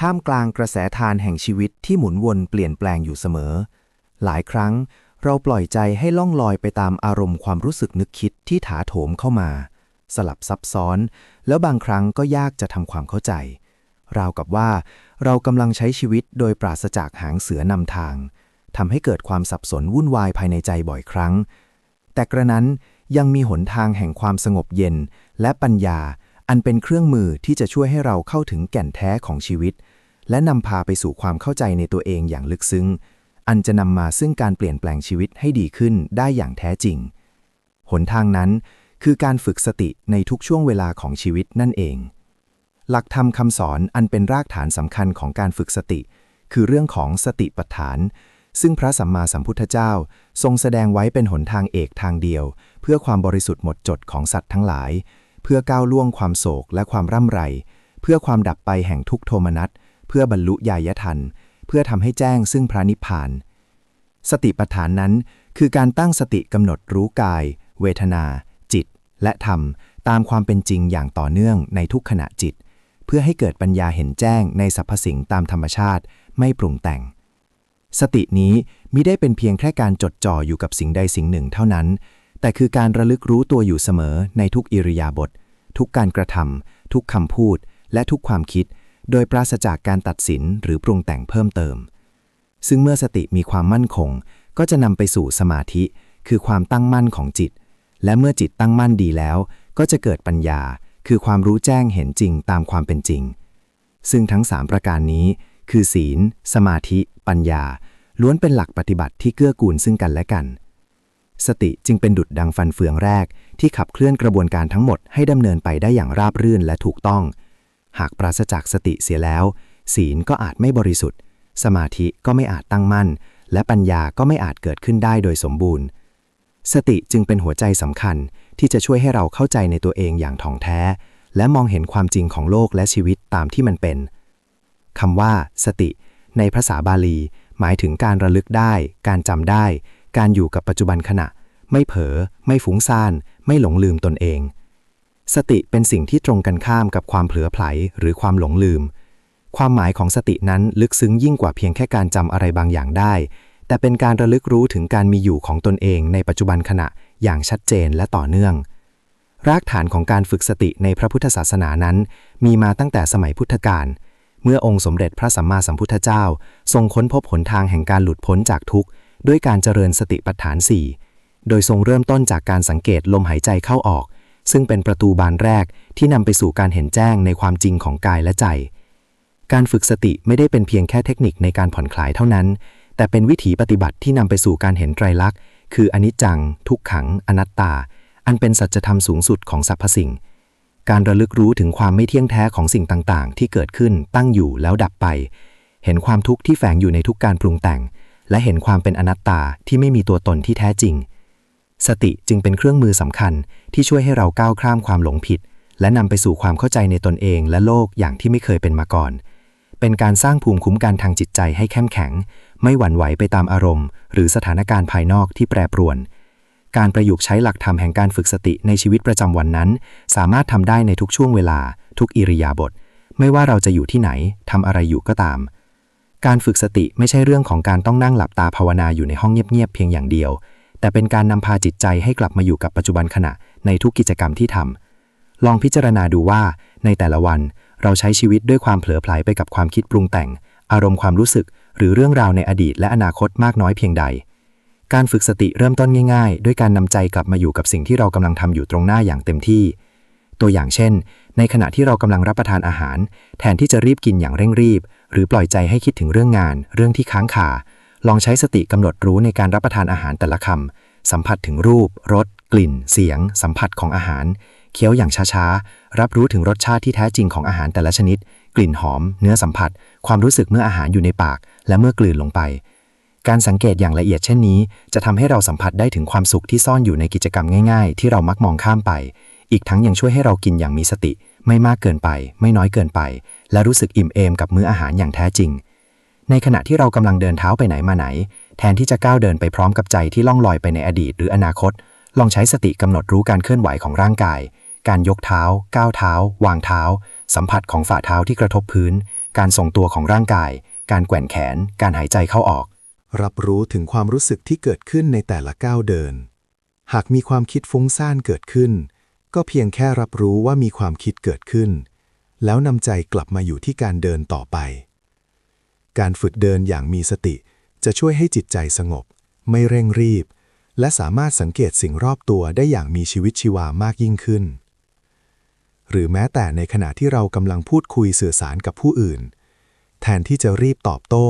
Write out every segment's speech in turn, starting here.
ท่ามกลางกระแสทานแห่งชีวิตที่หมุนวนเปลี่ยนแปลงอยู่เสมอ หลายครั้งเราปล่อยใจให้ล่องลอยไปตามอารมณ์ความรู้สึกนึกคิดที่ถาโถมเข้ามา สลับซับซ้อน แล้วบางครั้งก็ยากจะทำความเข้าใจ ราวกับว่าเรากำลังใช้ชีวิตโดยปราศจากหางเสือนำทางทำให้เกิดความสับสนวุ่นวายภายในใจบ่อยครั้ง แต่กระนั้นยังมีหนทางแห่งความสงบเย็นและปัญญา อันเป็นเครื่องมือที่จะช่วยให้เราเข้าถึงแก่นแท้ของชีวิต และนำพาไปสู่ความเข้าใจในตัวเองอย่างลึกซึ้ง อันจะนำมาซึ่งการเปลี่ยนแปลงชีวิตให้ดีขึ้นได้อย่างแท้จริง หนทางนั้นคือการฝึกสติในทุกช่วงเวลาของชีวิตนั่นเอง หลักธรรมคำสอนอันเป็นรากฐานสำคัญของการฝึกสติ คือเรื่องของสติปัฏฐาน ซึ่งพระสัมมาสัมพุทธเจ้า ทรงแสดงไว้เป็นหนทางเอกทางเดียว เพื่อความบริสุทธิ์หมดจดของสัตว์ทั้งหลาย เพื่อก้าวล่วงความโศกและความร่ำไร เพื่อความดับไปแห่งทุกโทมนัส เพื่อบรรลุญาญทัน เพื่อทำให้แจ้งซึ่งพระนิพพาน สติปัฏฐานนั้น คือการตั้งสติกำหนดรู้กาย เวทนา จิต และธรรม ตามความเป็นจริงอย่างต่อเนื่องในทุกขณะจิต เพื่อให้เกิดปัญญาเห็นแจ้งในสรรพสิ่งตามธรรมชาติ ไม่ปรุงแต่ง สตินี้มิได้เป็นเพียงแค่การจดจ่ออยู่กับสิ่งใดสิ่งหนึ่งเท่านั้น แต่คือการระลึกรู้ตัวอยู่เสมอในทุกอิริยาบถทุกการกระทำทุกคำพูด และทุกความคิด โดยปราศจากการตัดสินหรือปรุงแต่งเพิ่มเติม ซึ่งเมื่อสติมีความมั่นคง ก็จะนำไปสู่สมาธิ คือความตั้งมั่นของจิต และเมื่อจิตตั้งมั่นดีแล้ว ก็จะเกิดปัญญา คือความรู้แจ้งเห็นจริงตามความเป็นจริง ซึ่งทั้งสามประการนี้ คือศีล สมาธิ ปัญญา ล้วนเป็นหลักปฏิบัติที่เกื้อกูลซึ่งกันและกัน สติจึงเป็นดุจดังฟันเฟืองแรก ที่ขับเคลื่อนกระบวนการทั้งหมดให้ดำเนินไปได้อย่างราบรื่นและถูกต้อง หากปราศจากสติเสียแล้ว ศีลก็อาจไม่บริสุทธิ์ สมาธิก็ไม่อาจตั้งมั่น และปัญญาก็ไม่อาจเกิดขึ้นได้โดยสมบูรณ์ สติจึงเป็นหัวใจสำคัญที่จะช่วยให้เราเข้าใจในตัวเองอย่างถ่องแท้ และมองเห็นความจริงของโลกและชีวิตตามที่มันเป็นคำว่า สติ ในภาษาบาลี หมายถึงการระลึกได้ การจำได้ การอยู่กับปัจจุบันขณะ ไม่เผลอไม่ฟุ้งซ่าน ไม่หลงลืมตนเอง สติเป็นสิ่งที่ตรงกันข้ามกับความเผลอไผลหรือความหลงลืม ความหมายของสตินั้นลึกซึ้งยิ่งกว่าเพียงแค่การจำอะไรบางอย่างได้ แต่เป็นการระลึกรู้ถึงการมีอยู่ของตนเองในปัจจุบันขณะอย่างชัดเจนและต่อเนื่อง รากฐานของการฝึกสติในพระพุทธศาสนานั้น มีมาตั้งแต่สมัยพุทธกาลเมื่อองค์สมเด็จพระสัมมาสัมพุทธเจ้า ทรงค้นพบหนทางแห่งการหลุดพ้นจากทุกข์ ด้วยการเจริญสติปัฏฐานสี่โดยทรงเริ่มต้นจากการสังเกตลมหายใจเข้าออก ซึ่งเป็นประตูบานแรกที่นำไปสู่การเห็นแจ้งในความจริงของกายและใจ การฝึกสติไม่ได้เป็นเพียงแค่เทคนิคในการผ่อนคลายเท่านั้น แต่เป็นวิถีปฏิบัติที่นำไปสู่การเห็นไตรลักษณ์ คืออนิจจัง ทุกขัง อนัตตา อันเป็นสัจธรรมสูงสุดของสรรพสิ่ง การระลึกรู้ถึงความไม่เที่ยงแท้ของสิ่งต่าง ๆ ที่เกิดขึ้นตั้งอยู่แล้วดับไป เห็นความทุกข์ที่แฝงอยู่ในทุกการปรุงแต่ง และเห็นความเป็นอนัตตาที่ไม่มีตัวตนที่แท้จริง สติจึงเป็นเครื่องมือสำคัญที่ช่วยให้เราก้าวข้ามความหลงผิด และนำไปสู่ความเข้าใจในตนเองและโลกอย่างที่ไม่เคยเป็นมาก่อน เป็นการสร้างภูมิคุ้มกันทางจิตใจให้เข้มแข็ง ไม่หวั่นไหวไปตามอารมณ์ หรือสถานการณ์ภายนอกที่แปรปรวน การประยุกต์ใช้หลักธรรมแห่งการฝึกสติในชีวิตประจำวันนั้น สามารถทำได้ในทุกช่วงเวลา ทุกอิริยาบถไม่ว่าเราจะอยู่ที่ไหนทำอะไรอยู่ก็ตาม การฝึกสติไม่ใช่เรื่องของการต้องนั่งหลับตาภาวนาอยู่ในห้องเงียบๆเพียงอย่างเดียว แต่เป็นการนำพาจิตใจให้กลับมาอยู่กับปัจจุบันขณะในทุกกิจกรรมที่ทำลองพิจารณาดูว่า ในแต่ละวัน เราใช้ชีวิตด้วยความเผลอไผลไปกับความคิดปรุงแต่ง อารมณ์ความรู้สึก หรือเรื่องราวในอดีตและอนาคตมากน้อยเพียงใด การฝึกสติเริ่มต้นง่ายๆ ด้วยการนำใจกลับมาอยู่กับสิ่งที่เรากำลังทำอยู่ตรงหน้าอย่างเต็มที่ ตัวอย่างเช่น ในขณะที่เรากำลังรับประทานอาหาร แทนที่จะรีบกินอย่างเร่งรีบ หรือปล่อยใจให้คิดถึงเรื่องงาน เรื่องที่ค้างคาลองใช้สติกำหนดรู้ในการรับประทานอาหารแต่ละคำสัมผัสถึงรูปรสกลิ่น เสียง สัมผัสของอาหาร เคี้ยวอย่างช้าๆ รับรู้ถึงรสชาติที่แท้จริงของอาหารแต่ละชนิด กลิ่นหอม เนื้อสัมผัส ความรู้สึกเมื่ออาหารอยู่ในปาก และเมื่อกลืนลงไป การสังเกตอย่างละเอียดเช่นนี้ จะทำให้เราสัมผัสได้ถึงความสุขที่ซ่อนอยู่ในกิจกรรมง่าย ๆ ที่เรามักมองข้ามไป อีกทั้งยังช่วยให้เรากินอย่างมีสติ ไม่มากเกินไป ไม่น้อยเกินไป และรู้สึกอิ่มเอมกับมื้ออาหารอย่างแท้จริง ในขณะที่เรากำลังเดินเท้าไปไหนมาไหน แทนที่จะก้าวเดินไปพร้อมกับใจที่ล่องลอยไปในอดีตหรืออนาคต ลองใช้สติกำหนดรู้การเคลื่อนไหวของร่างกาย การยกเท้า ก้าวเท้า วางเท้า สัมผัสของฝ่าเท้าที่กระทบพื้น การส่งตัวของร่างกาย การแกว่งแขน การหายใจเข้าออก รับรู้ถึงความรู้สึกที่เกิดขึ้นในแต่ละก้าวเดิน หากมีความคิดฟุ้งซ่านเกิดขึ้น ก็เพียงแค่รับรู้ว่ามีความคิดเกิดขึ้น แล้วนำใจกลับมาอยู่ที่การเดินต่อไป การฝึกเดินอย่างมีสติ จะช่วยให้จิตใจสงบ ไม่เร่งรีบ และสามารถสังเกตสิ่งรอบตัวได้อย่างมีชีวิตชีวามากยิ่งขึ้น หรือแม้แต่ในขณะที่เรากำลังพูดคุยสื่อสารกับผู้อื่น แทนที่จะรีบตอบโต้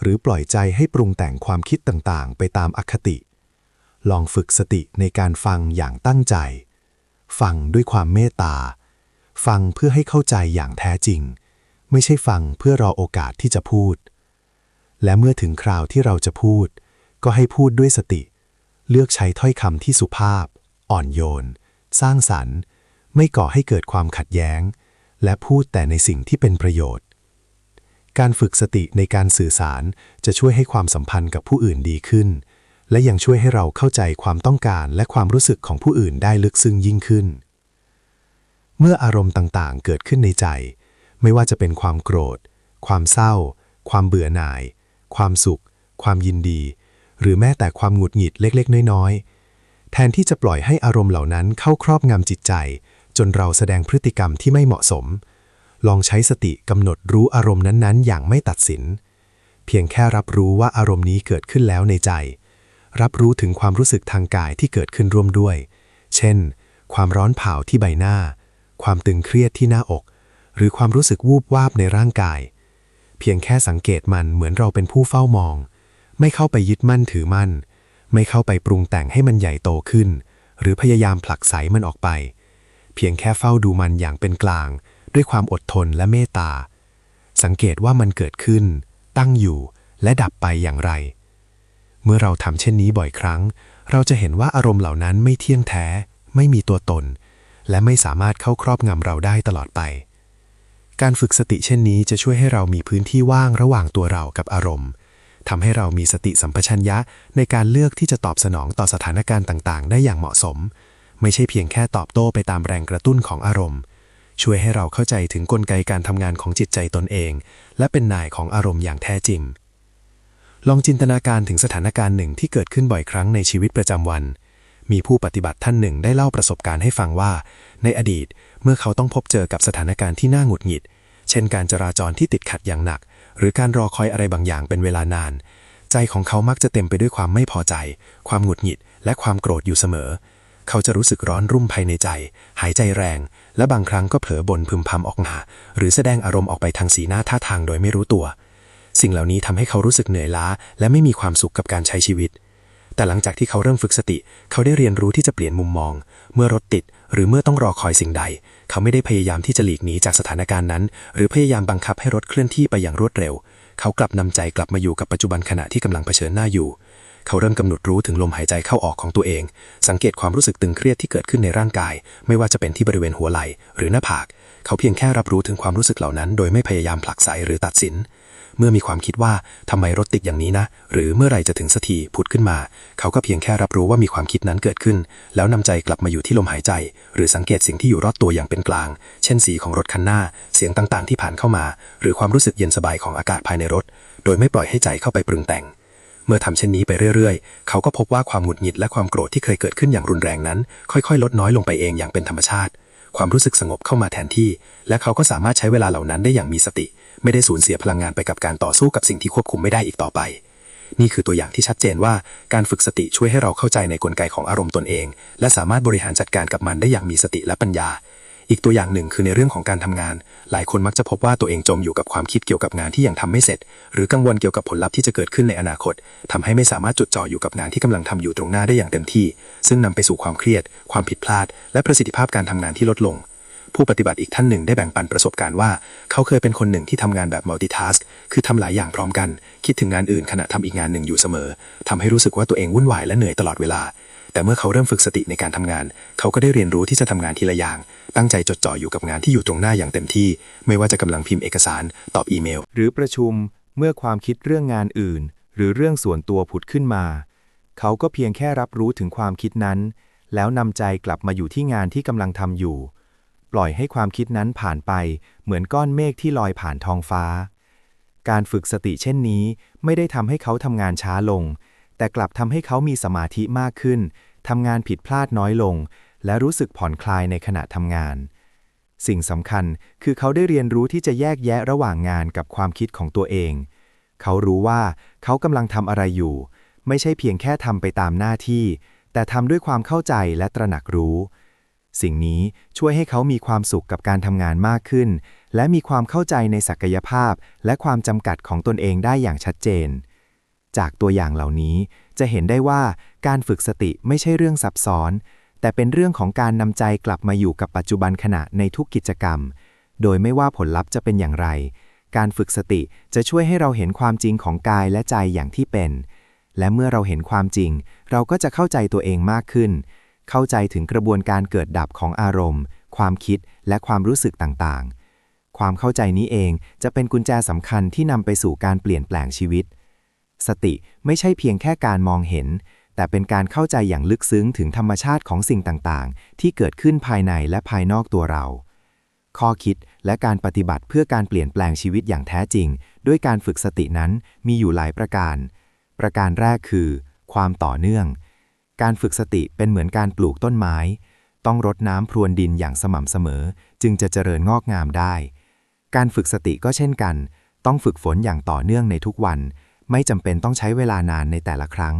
หรือปล่อยใจให้ปรุงแต่งความคิดต่างๆ ไปตามอคติ ลองฝึกสติในการฟังอย่างตั้งใจ ฟังด้วยความเมตตา ฟังเพื่อให้เข้าใจอย่างแท้จริง ไม่ใช่ฟังเพื่อรอโอกาสที่จะพูด และเมื่อถึงคราวที่เราจะพูด ก็ให้พูดด้วยสติ เลือกใช้ถ้อยคำที่สุภาพ อ่อนโยน สร้างสรรค์ ไม่ก่อให้เกิดความขัดแย้ง และพูดแต่ในสิ่งที่เป็นประโยชน์ การฝึกสติในการสื่อสารจะช่วยให้ความสัมพันธ์กับผู้อื่นดีขึ้น และยังช่วยให้เราเข้าใจความต้องการและความรู้สึกของผู้อื่นได้ลึกซึ้งยิ่งขึ้น เมื่ออารมณ์ต่างๆ เกิดขึ้นในใจ ไม่ว่าจะเป็นความโกรธ ความเศร้า ความเบื่อหน่าย ความสุข ความยินดี หรือแม้แต่ความหงุดหงิดเล็กๆ น้อยๆ แทนที่จะปล่อยให้อารมณ์เหล่านั้นเข้าครอบงำจิตใจ จนเราแสดงพฤติกรรมที่ไม่เหมาะสม ลองใช้สติกำหนดรู้อารมณ์นั้นๆ อย่างไม่ตัดสิน เพียงแค่รับรู้ว่าอารมณ์นี้เกิดขึ้นแล้วในใจ รับรู้ถึงความรู้สึกทางกายที่เกิดขึ้นร่วมด้วย เช่น ความร้อนเผาที่ใบหน้า ความตึงเครียดที่หน้าอก หรือความรู้สึกวูบวาบในร่างกาย เพียงแค่สังเกตมันเหมือนเราเป็นผู้เฝ้ามอง ไม่เข้าไปยึดมั่นถือมั่น ไม่เข้าไปปรุงแต่งให้มันใหญ่โตขึ้น หรือพยายามผลักไสมันออกไป เพียงแค่เฝ้าดูมันอย่างเป็นกลาง ด้วยความอดทนและเมตตา สังเกตว่ามันเกิดขึ้น ตั้งอยู่และดับไปอย่างไร เมื่อเราทำเช่นนี้บ่อยครั้ง เราจะเห็นว่าอารมณ์เหล่านั้นไม่เที่ยงแท้ ไม่มีตัวตน และไม่สามารถเข้าครอบงำเราได้ตลอดไป การฝึกสติเช่นนี้จะช่วยให้เรามีพื้นที่ว่างระหว่างตัวเรากับอารมณ์ทำให้เรามีสติสัมปชัญญะในการเลือกที่จะตอบสนองต่อสถานการณ์ต่างๆ ได้อย่างเหมาะสม ไม่ใช่เพียงแค่ตอบโต้ไปตามแรงกระตุ้นของอารมณ์ ช่วยให้เราเข้าใจถึงกลไกการทำงานของจิตใจตนเอง และเป็นนายของอารมณ์อย่างแท้จริง ลองจินตนาการถึงสถานการณ์หนึ่งที่เกิดขึ้นบ่อยครั้งในชีวิตประจำวัน มีผู้ปฏิบัติท่านหนึ่งได้เล่าประสบการณ์ให้ฟังว่า ในอดีตเมื่อเขาต้องพบเจอกับสถานการณ์ที่น่าหงุดหงิด เช่นการจราจรที่ติดขัดอย่างหนัก หรือการรอคอยอะไรบางอย่างเป็นเวลานาน ใจของเขามักจะเต็มไปด้วยความไม่พอใจ ความหงุดหงิด และความโกรธอยู่เสมอ เขาจะรู้สึกร้อนรุ่มภายในใจ หายใจแรง และบางครั้งก็เผลอบ่นพึมพำออกมาหรือแสดงอารมณ์ออกไปทางสีหน้าท่าทางโดยไม่รู้ตัว สิ่งเหล่านี้ทำให้เขารู้สึกเหนื่อยล้า และไม่มีความสุขกับการใช้ชีวิต แต่หลังจากที่เขาเริ่มฝึกสติ เขาได้เรียนรู้ที่จะเปลี่ยนมุมมอง เมื่อรถติด หรือเมื่อต้องรอคอยสิ่งใด เขาไม่ได้พยายามที่จะหลีกหนีจากสถานการณ์นั้น หรือพยายามบังคับให้รถเคลื่อนที่ไปอย่างรวดเร็ว เขากลับนำใจกลับมาอยู่กับปัจจุบันขณะที่กำลังเผชิญหน้าอยู่ เขาเริ่มกำหนดรู้ถึงลมหายใจเข้าออกของตัวเอง สังเกตความรู้สึกตึงเครียดที่เกิดขึ้นในร่างกาย ไม่ว่าจะเป็นที่บริเวณหัวไหล่หรือหน้าผาก เขาเพียงแค่รับรู้ถึงความรู้สึกเหล่านั้น โดยไม่พยายามผลักไสหรือตัดสิน เมื่อมีความคิดว่าทำไมรถติดอย่างนี้นะ หรือเมื่อไหร่จะถึงสักทีผุดขึ้นมา เขาก็เพียงแค่รับรู้ว่ามีความคิดนั้นเกิดขึ้น แล้วนำใจกลับมาอยู่ที่ลมหายใจ หรือสังเกตสิ่งที่อยู่รอบตัวอย่างเป็นกลาง เช่นสีของรถคันหน้า เสียงต่างๆ ที่ผ่านเข้ามา หรือความรู้สึกเย็นสบายของอากาศภายในรถ โดยไม่ปล่อยให้ใจเข้าไปปรุงแต่งเมื่อทำเช่นนี้ไปเรื่อยๆ เขาก็พบว่าความหงุดหงิดและความโกรธที่เคยเกิดขึ้นอย่างรุนแรงนั้น ค่อยๆ ลดน้อยลงไปเองอย่างเป็นธรรมชาติ ความรู้สึกสงบเข้ามาแทนที่ และเขาก็สามารถใช้เวลาเหล่านั้นได้อย่างมีสติ ไม่ได้สูญเสียพลังงานไปกับการต่อสู้กับสิ่งที่ควบคุมไม่ได้อีกต่อไป นี่คือตัวอย่างที่ชัดเจนว่าการฝึกสติช่วยให้เราเข้าใจในกลไกของอารมณ์ตนเอง และสามารถบริหารจัดการกับมันได้อย่างมีสติและปัญญา อีกตัวอย่างหนึ่งคือในเรื่องของการทำงาน หลายคนมักจะพบว่าตัวเองจมอยู่กับความคิดเกี่ยวกับงานที่ยังทำไม่เสร็จ หรือกังวลเกี่ยวกับผลลัพธ์ที่จะเกิดขึ้นในอนาคตทำให้ไม่สามารถจดจ่ออยู่กับงานที่กำลังทำอยู่ตรงหน้าได้อย่างเต็มที่ ซึ่งนำไปสู่ความเครียด ความผิดพลาด และประสิทธิภาพการทำงานที่ลดลง ผู้ปฏิบัติอีกท่านหนึ่งได้แบ่งปันประสบการณ์ว่า เขาเคยเป็นคนหนึ่งที่ทำงานแบบ multitask คือทำหลายอย่างพร้อมกัน คิดถึงงานอื่นขณะทำอีกงานหนึ่งอยู่เสมอทำให้รู้สึกว่าตัวเองวุ่นวายและเหนื่อยตลอดเวลา แต่เมื่อเขาเริ่มฝึกสติในการทำงาน เขาก็ได้เรียนรู้ที่จะทำงานทีละอย่าง ตั้งใจจดจ่ออยู่กับงานที่อยู่ตรงหน้าอย่างเต็มที่ ไม่ว่าจะกำลังพิมพ์เอกสาร ตอบอีเมล หรือประชุมเมื่อความคิดเรื่องงานอื่น หรือเรื่องส่วนตัวผุดขึ้นมา เขาก็เพียงแค่รับรู้ถึงความคิดนั้น แล้วนำใจกลับมาอยู่ที่งานที่กำลังทำอยู่ ปล่อยให้ความคิดนั้นผ่านไป เหมือนก้อนเมฆที่ลอยผ่านท้องฟ้า การฝึกสติเช่นนี้ ไม่ได้ทำให้เขาทำงานช้าลง แต่กลับทำให้เขามีสมาธิมากขึ้นทำงานผิดพลาดน้อยลง และรู้สึกผ่อนคลายในขณะทำงาน สิ่งสำคัญคือเขาได้เรียนรู้ที่จะแยกแยะระหว่างงานกับความคิดของตัวเอง เขารู้ว่าเขากำลังทำอะไรอยู่ ไม่ใช่เพียงแค่ทำไปตามหน้าที่ แต่ทำด้วยความเข้าใจและตระหนักรู้ สิ่งนี้ช่วยให้เขามีความสุขกับการทำงานมากขึ้น และมีความเข้าใจในศักยภาพ และความจำกัดของตนเองได้อย่างชัดเจน จากตัวอย่างเหล่านี้จะเห็นได้ว่าการฝึกสติไม่ใช่เรื่องซับซ้อน แต่เป็นเรื่องของการนำใจกลับมาอยู่กับปัจจุบันขณะในทุกกิจกรรม โดยไม่ว่าผลลัพธ์จะเป็นอย่างไร การฝึกสติจะช่วยให้เราเห็นความจริงของกายและใจอย่างที่เป็น และเมื่อเราเห็นความจริง เราก็จะเข้าใจตัวเองมากขึ้น เข้าใจถึงกระบวนการเกิดดับของอารมณ์ ความคิดและความรู้สึกต่างๆ ความเข้าใจนี้เองจะเป็นกุญแจสำคัญที่นำไปสู่การเปลี่ยนแปลงชีวิต สติไม่ใช่เพียงแค่การมองเห็น แต่เป็นการเข้าใจอย่างลึกซึ้งถึงธรรมชาติของสิ่งต่างๆ ที่เกิดขึ้นภายในและภายนอกตัวเรา ข้อคิดและการปฏิบัติเพื่อการเปลี่ยนแปลงชีวิตอย่างแท้จริง ด้วยการฝึกสตินั้นมีอยู่หลายประการ ประการแรกคือ ความต่อเนื่อง การฝึกสติเป็นเหมือนการปลูกต้นไม้ ต้องรดน้ำพรวนดินอย่างสม่ำเสมอ จึงจะเจริญงอกงามได้ การฝึกสติก็เช่นกัน ต้องฝึกฝนอย่างต่อเนื่องในทุกวัน ไม่จำเป็นต้องใช้เวลานานในแต่ละครั้ง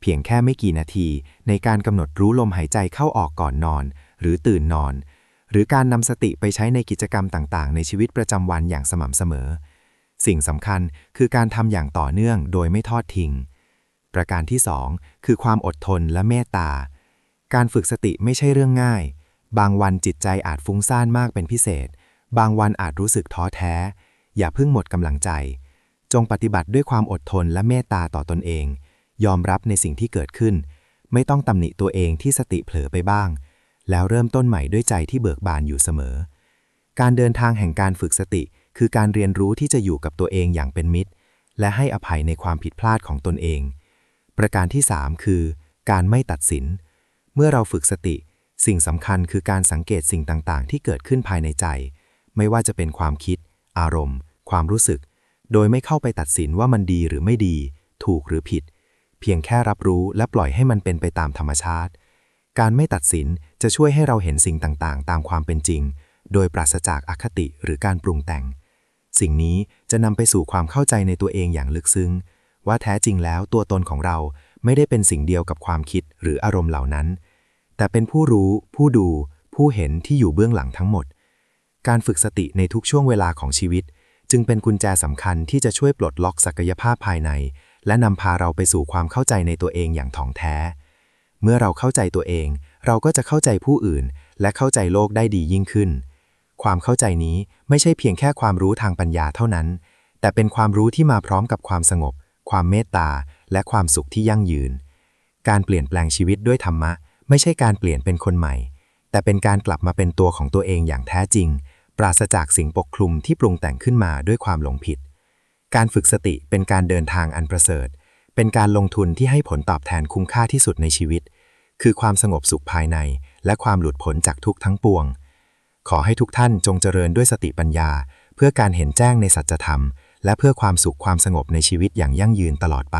เพียงแค่ไม่กี่นาทีในการกำหนดรู้ลมหายใจเข้าออกก่อนนอน หรือตื่นนอน หรือการนำสติไปใช้ในกิจกรรมต่างๆ ในชีวิตประจำวันอย่างสม่ำเสมอ สิ่งสำคัญคือการทำอย่างต่อเนื่องโดยไม่ทอดทิ้ง ประการที่ 2 คือความอดทนและเมตตา การฝึกสติไม่ใช่เรื่องง่าย บางวันจิตใจอาจฟุ้งซ่านมากเป็นพิเศษ บางวันอาจรู้สึกท้อแท้ อย่าเพิ่งหมดกำลังใจ จงปฏิบัติด้วยความอดทนและเมตตาต่อตนเอง ยอมรับในสิ่งที่เกิดขึ้น ไม่ต้องตำหนิตัวเองที่สติเผลอไปบ้าง แล้วเริ่มต้นใหม่ด้วยใจที่เบิกบานอยู่เสมอ การเดินทางแห่งการฝึกสติ คือการเรียนรู้ที่จะอยู่กับตัวเองอย่างเป็นมิตรและให้อภัยในความผิดพลาดของตนเอง ประการที่ 3 คือ การไม่ตัดสิน เมื่อเราฝึกสติ สิ่งสำคัญคือการสังเกตสิ่งต่างๆ ที่เกิดขึ้นภายในใจ ไม่ว่าจะเป็นความคิด อารมณ์ ความรู้สึก โดยไม่เข้าไปตัดสินว่ามันดีหรือไม่ดี ถูกหรือผิด เพียงแค่รับรู้และปล่อยให้มันเป็นไปตามธรรมชาติ การไม่ตัดสินจะช่วยให้เราเห็นสิ่งต่างๆ ตามความเป็นจริง โดยปราศจากอคติหรือการปรุงแต่ง สิ่งนี้จะนำไปสู่ความเข้าใจในตัวเองอย่างลึกซึ้ง ว่าแท้จริงแล้วตัวตนของเราไม่ได้เป็นสิ่งเดียวกับความคิดหรืออารมณ์เหล่านั้น แต่เป็นผู้รู้ ผู้ดู ผู้เห็นที่อยู่เบื้องหลังทั้งหมด การฝึกสติในทุกช่วงเวลาของชีวิต จึงเป็นกุญแจสำคัญที่จะช่วยปลดล็อกศักยภาพภายใน และนำพาเราไปสู่ความเข้าใจในตัวเองอย่างถ่องแท้ เมื่อเราเข้าใจตัวเอง เราก็จะเข้าใจผู้อื่น และเข้าใจโลกได้ดียิ่งขึ้น ความเข้าใจนี้ไม่ใช่เพียงแค่ความรู้ทางปัญญาเท่านั้น แต่เป็นความรู้ที่มาพร้อมกับความสงบ ความเมตตา และความสุขที่ยั่งยืน การเปลี่ยนแปลงชีวิตด้วยธรรมะ ไม่ใช่การเปลี่ยนเป็นคนใหม่ แต่เป็นการกลับมาเป็นตัวของตัวเองอย่างแท้จริง ปราศจากสิ่งปกคลุมที่ปรุงแต่งขึ้นมาด้วยความหลงผิด การฝึกสติเป็นการเดินทางอันประเสริฐ เป็นการลงทุนที่ให้ผลตอบแทนคุ้มค่าที่สุดในชีวิต คือความสงบสุขภายใน และความหลุดพ้นจากทุกทั้งปวง ขอให้ทุกท่านจงเจริญด้วยสติปัญญา เพื่อการเห็นแจ้งในสัจธรรม และเพื่อความสุขความสงบในชีวิตอย่างยั่งยืนตลอดไป